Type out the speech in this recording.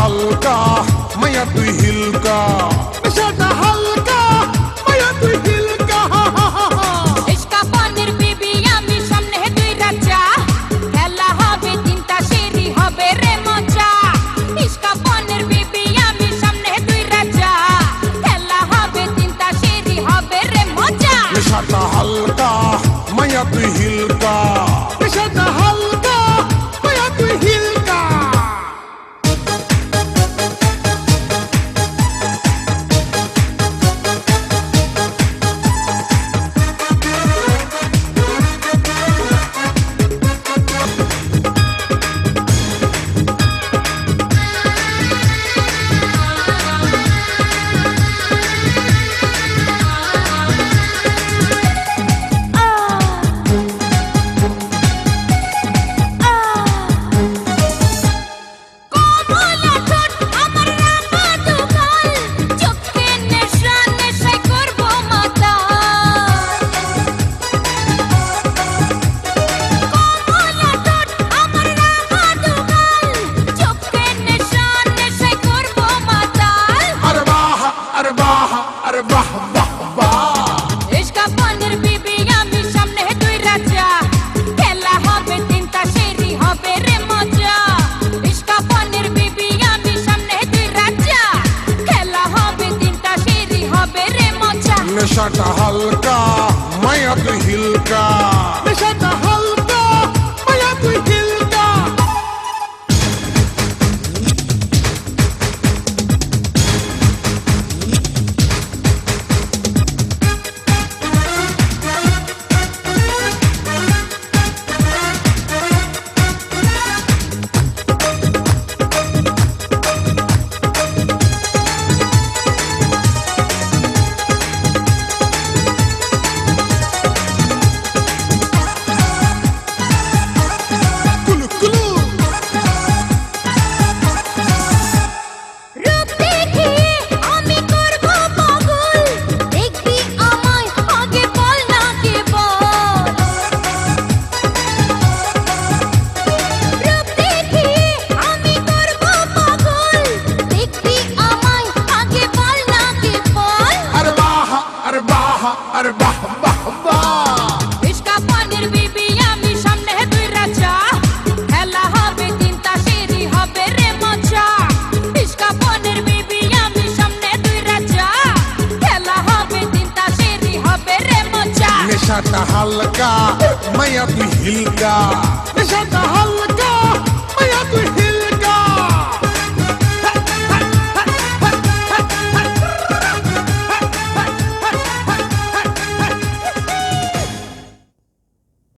हल्का मैं तू हिल नशा का हल्का मैं अब हिल আর বাহ বাহ বাহ। ইসকা পানির বিবি আমি সামনে দুই রাজা। খেলা হবে তিনটা সিঁড়ি হবে রে মজা। ইসকা পানির বিবি আমি সামনে দুই রাজা। খেলা হবে তিনটা সিঁড়ি হবে হালকা মায়া তুই হিলকা।